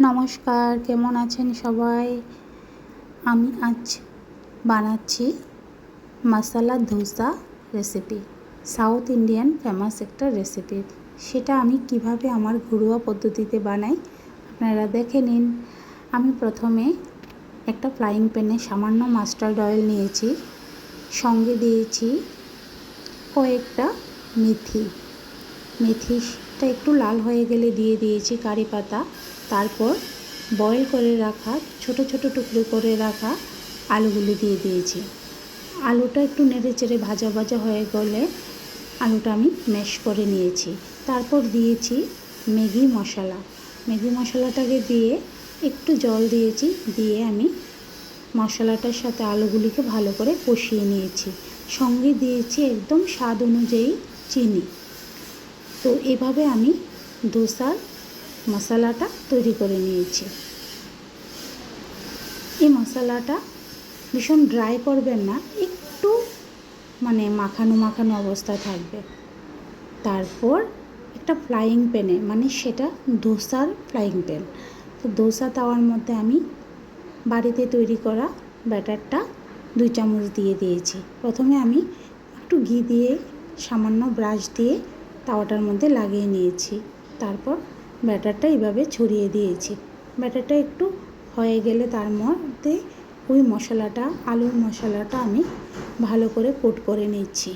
নমস্কার, কেমন আছেন সবাই? আমি আজ বানাচ্ছি masala dosa recipe South Indian famous একটা রেসিপি সেটা আমি কীভাবে আমার ঘরোয়া পদ্ধতিতে বানাই, আপনারা দেখে নিন। আমি প্রথমে একটা ফ্রাইং প্যানে সামান্য মাস্টার্ড অয়েল নিয়েছি, সঙ্গে দিয়েছি কয়েকটা মেথি মেথিটা একটু লাল হয়ে গেলে দিয়ে দিয়েছি কারি পাতা। তারপর বয়েল করে রাখা, ছোট ছোট টুকরো করে রাখা আলুগুলি দিয়ে দিয়েছি। আলুটা একটু নেড়ে চেড়ে ভাজা ভাজা হয়ে গেলে আলুটা আমি ম্যাশ করে নিয়েছি। তারপর দিয়েছি ম্যাগি মশলা। ম্যাগি মশলাটাকে দিয়ে একটু জল দিয়েছি, দিয়ে আমি মশলাটার সাথে আলুগুলিকে ভালো করে কষিয়ে নিয়েছি। সঙ্গে দিয়েছি একদম স্বাদ অনুযায়ী চিনি। তো এভাবে আমি দোসার মশলাটা তৈরি করে নিয়েছি। এই মশলাটা ভীষণ ড্রাই করবেন না, একটু মানে মাখানো মাখানো অবস্থা থাকবে। তারপর একটা ফ্লাইং প্যানে মানে সেটা দোসার ফ্লাইং প্যান তো দোসা তাওয়ার মধ্যে আমি বাড়িতে তৈরি করা ব্যাটারটা দুই চামচ দিয়ে দিয়েছি। প্রথমে আমি একটু ঘি দিয়ে, সামান্য ব্রাশ দিয়ে তাওয়াটার মধ্যে লাগিয়ে নিয়েছি। তারপর ব্যাটারটা এইভাবে ছড়িয়ে দিয়েছি। ব্যাটারটা একটু হয়ে গেলে তার মধ্যে ওই মশলাটা, আলুর মশলাটা আমি ভালো করে কোট করে নিচ্ছি।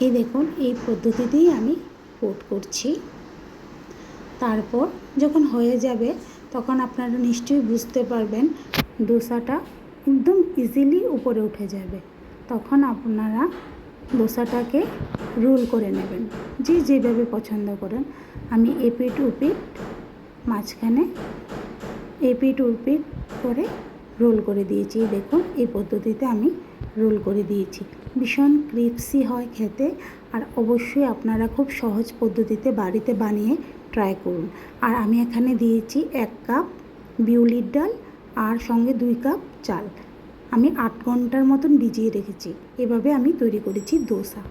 এই দেখুন, এই পদ্ধতিতেই আমি কোট করছি। তারপর যখন হয়ে যাবে, তখন আপনারা নিশ্চয়ই বুঝতে পারবেন, ডোসাটা একদম ইজিলি উপরে উঠে যাবে। তখন আপনারা ডোসাটাকে রোল করে নেবেন। যে যেভাবে পছন্দ করেন। আমি এপিট উপিট মাঝখানে এপিট উপিট করে রোল করে দিয়েছি। দেখুন, এই পদ্ধতিতে আমি রোল করে দিয়েছি। ভীষণ ক্রিপসি হয় খেতে আর অবশ্যই আপনারা খুব সহজ পদ্ধতিতে বাড়িতে বানিয়ে ট্রাই করুন। আর আমি এখানে দিয়েছি এক কাপ বিউলির ডাল আর সঙ্গে দুই কাপ চাল। আমি আট ঘণ্টার মতন ভিজিয়ে রেখেছি। এভাবে আমি তৈরি করেছি দোসা।